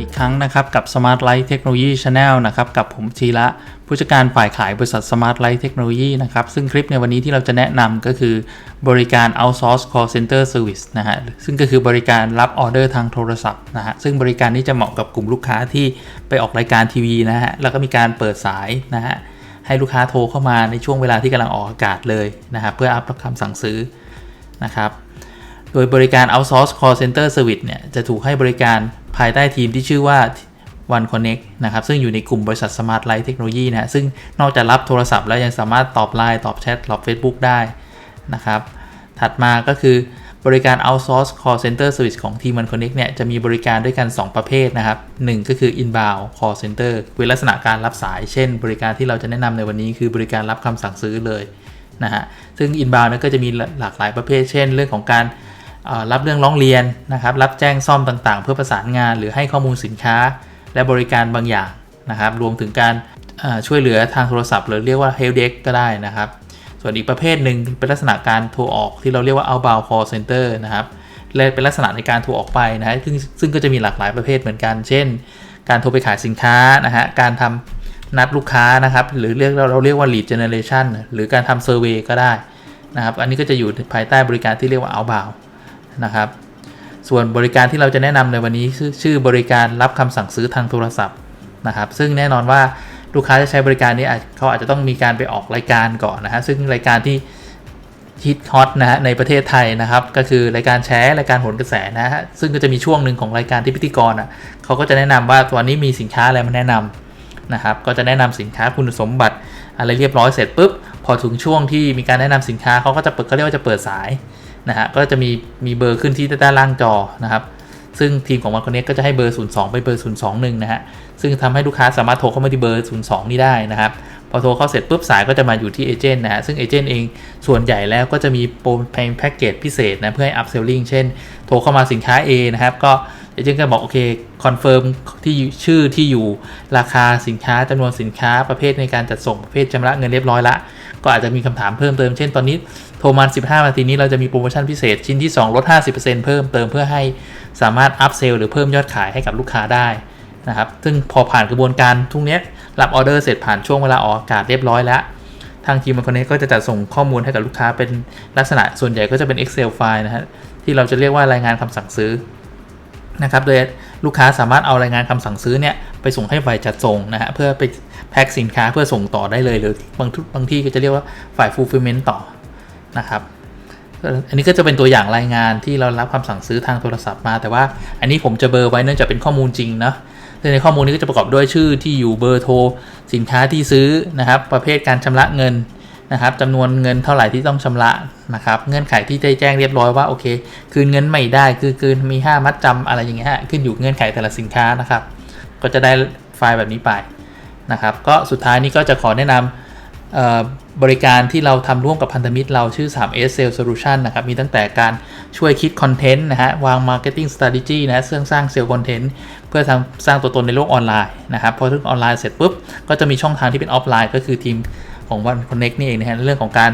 อีกครั้งนะครับกับ Smart Light Technology Channel นะครับกับผมชีระผู้จัดการฝ่ายขายบริษัท Smart Light Technology นะครับซึ่งคลิปในวันนี้ที่เราจะแนะนำก็คือบริการ Outsource Call Center Service นะฮะซึ่งก็คือบริการรับออเดอร์ทางโทรศัพท์นะฮะซึ่งบริการนี้จะเหมาะกับกลุ่มลูกค้าที่ไปออกรายการทีวีนะฮะแล้วก็มีการเปิดสายนะฮะให้ลูกค้าโทรเข้ามาในช่วงเวลาที่กำลังออกอากาศเลยนะครับเพื่ออัพคำสั่งซื้อนะครับโดยบริการ outsource call center service เนี่ยจะถูกให้บริการ ภายใต้ทีมที่ชื่อว่า One Connect นะครับ ซึ่งอยู่ในกลุ่มบริษัท Smart Light Technology นะฮะซึ่งนอกจากรับโทรศัพท์แล้วยังสามารถตอบไลน์ตอบแชทตอบ Facebook ได้นะครับ ถัดมาก็คือบริการ outsource call center service ของทีม One Connect เนี่ย จะมีบริการด้วยกัน 2 ประเภทนะครับ 1 ก็คือ inbound call center เป็นลักษณะการรับสาย เช่น บริการที่เราจะแนะนำในวันนี้คือบริการรับคำสั่งซื้อเลยนะฮะ ซึ่ง inbound นั้นก็จะมีหลากหลายประเภท เช่น เรื่องของการ รับเรื่องร้องเรียนนะครับ รับแจ้งซ่อมต่างๆ เพื่อประสานงานหรือให้ข้อมูลสินค้า และบริการบางอย่างนะครับ รวมถึงการช่วยเหลือทางโทรศัพท์ หรือเรียกว่า help desk ก็ได้นะครับ ส่วนอีกประเภทหนึ่งเป็นลักษณะการโทรออกที่เราเรียกว่า outbound call center นะครับและเป็นลักษณะในการโทรออกไปนะฮะซึ่งซึ่งก็จะมีหลากหลายประเภทเหมือนกัน เช่น การโทรไปขายสินค้านะฮะการทำนัดลูกค้านะครับ หรือเรียกเราเราเรียกว่า lead generation หรือการทำ survey ก็ได้นะครับ อันนี้ก็จะอยู่ภายใต้บริการที่เรียกว่า outbound นะครับ ส่วนบริการที่เราจะแนะนำในวันนี้ชื่อชื่อบริการรับคำสั่งซื้อทางโทรศัพท์นะครับ ซึ่งแน่นอนว่าลูกค้าจะใช้บริการนี้เขาอาจจะต้องมีการไปออกรายการก่อนนะฮะซึ่งรายการที่ฮิตฮอตนะฮะในประเทศไทยนะครับ ก็คือรายการแชร์รายการผลกระแสนะฮะซึ่งก็จะมีช่วงหนึ่งของรายการที่พิธีกรอะเขาก็จะแนะนำว่าวันนี้มีสินค้าอะไรมาแนะนำนะครับก็จะแนะนำสินค้าคุณสมบัติอะไรเรียบร้อยเสร็จปุ๊บพอถึงช่วงที่มีการแนะนำสินค้าเขาก็จะเปิดเขาเรียกว่าจะเปิดสาย นะฮะก็จะมีมีเบอร์ขึ้นที่ด้านล่างจอนะครับ ซึ่งทีมของวันคอนเน็กก็จะให้เบอร์ 02 ไปเบอร์ 021 นะฮะ ซึ่งทำให้ลูกค้าสามารถโทรเข้ามาที่เบอร์ 02 นี้ได้นะครับ พอโทรเข้าเสร็จปุ๊บสายก็จะมาอยู่ที่เอเจนต์นะฮะ ซึ่งเอเจนต์เองส่วนใหญ่แล้วก็จะมีโปรแพ็กเกจพิเศษนะเพื่อให้อัพเซลลิงเช่น โทรเข้ามาสินค้า A นะครับ ก็เอเจนต์ก็บอกโอเคคอนเฟิร์มที่ชื่อที่อยู่ราคาสินค้าจำนวนสินค้าประเภทในการจัดส่งประเภทชำระเงินเรียบร้อยละ ก็อาจจะมีคำถามเพิ่มเติม เช่นตอนนี้โทรมา 15 นาทีนี้เราจะมีโปรโมชั่นพิเศษชิ้นที่ 2 ลด 50%เพิ่มเติมเพื่อให้สามารถอัพเซลหรือเพิ่มยอดขายให้กับลูกค้าได้นะครับซึ่งพอผ่านกระบวนการทุกเนี้ยรับออเดอร์เสร็จผ่านช่วงเวลาออกอากาศเรียบร้อยแล้ว ทางทีมมันคนนี้ก็จะจัดส่งข้อมูลให้กับลูกค้าเป็นลักษณะส่วนใหญ่ก็จะเป็น Excel ไฟล์นะฮะที่เราจะเรียกว่ารายงานคำสั่งซื้อนะครับโดย ลูกค้าสามารถเอารายงานคำสั่งซื้อเนี่ยไปส่งให้ฝ่ายจัดส่งนะฮะเพื่อไปแพ็คสินค้าเพื่อส่งต่อได้เลยหรือบางทุกบางที่ก็จะเรียกว่าฝ่าย fulfillment ต่อนะครับอันนี้ก็จะเป็นตัวอย่างรายงานที่เรารับคำสั่งซื้อทางโทรศัพท์มา แต่ว่าอันนี้ผมจะเบอร์ไว้เนื่องจากเป็นข้อมูลจริงนะในข้อมูลนี้ก็จะประกอบด้วยชื่อที่อยู่เบอร์โทรสินค้าที่ซื้อนะครับ ประเภทการชำระเงิน นะครับจำนวนเงินเท่าไหร่ที่ต้องชำระนะครับเงื่อนไขที่ได้แจ้งเรียบร้อยว่าโอเค คืนเงินไม่ได้ คือคืนมี 5 มัดจำอะไรอย่างเงี้ยขึ้นอยู่เงื่อนไขแต่ละสินค้านะครับ ก็จะได้ไฟล์แบบนี้ไปนะครับ ก็สุดท้ายนี้ก็จะขอแนะนำบริการที่เราทำร่วมกับพันธมิตรเราชื่อ 3S Sales Solution นะครับ มีตั้งแต่การช่วยคิดคอนเทนต์นะฮะ วาง Marketing Strategy นะเรื่องสร้างเซลล์คอนเทนต์เพื่อทำสร้างตัวตนในโลกออนไลน์นะครับ พอถึงออนไลน์เสร็จปุ๊บ ก็จะมีช่องทางที่เป็นออฟไลน์ ก็คือทีม ของ One Connect นี่เองนะฮะเรื่องของการ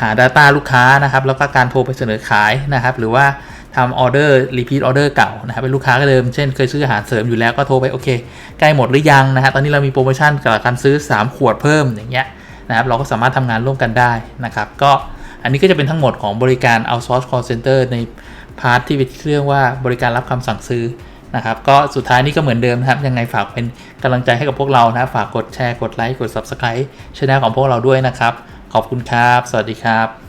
หา Data ลูกค้านะครับ แล้วก็การโทรไปเสนอขายนะครับ หรือว่าทำออเดอร์รีพีทออเดอร์เก่านะครับเป็นลูกค้าก็เดิม เช่นเคยซื้ออาหารเสริมอยู่แล้วก็โทรไปโอเคใกล้หมดหรือยังนะฮะตอนนี้เรามีโปรโมชั่นกับการซื้อ 3 ขวดเพิ่มอย่างเงี้ยนะครับเราก็สามารถทำงานร่วมกันได้นะครับ ก็อันนี้ก็จะเป็นทั้งหมดของบริการ outsource call center ในพาร์ทที่เรียกว่าบริการรับคำสั่งซื้อ นะครับก็สุดท้ายนี่ก็เหมือนเดิมนะครับ ยังไงฝากเป็นกำลังใจให้กับพวกเรานะฝากกดแชร์กดไลค์กด subscribe ช่องของพวกเราด้วยนะครับ ขอบคุณครับ สวัสดีครับ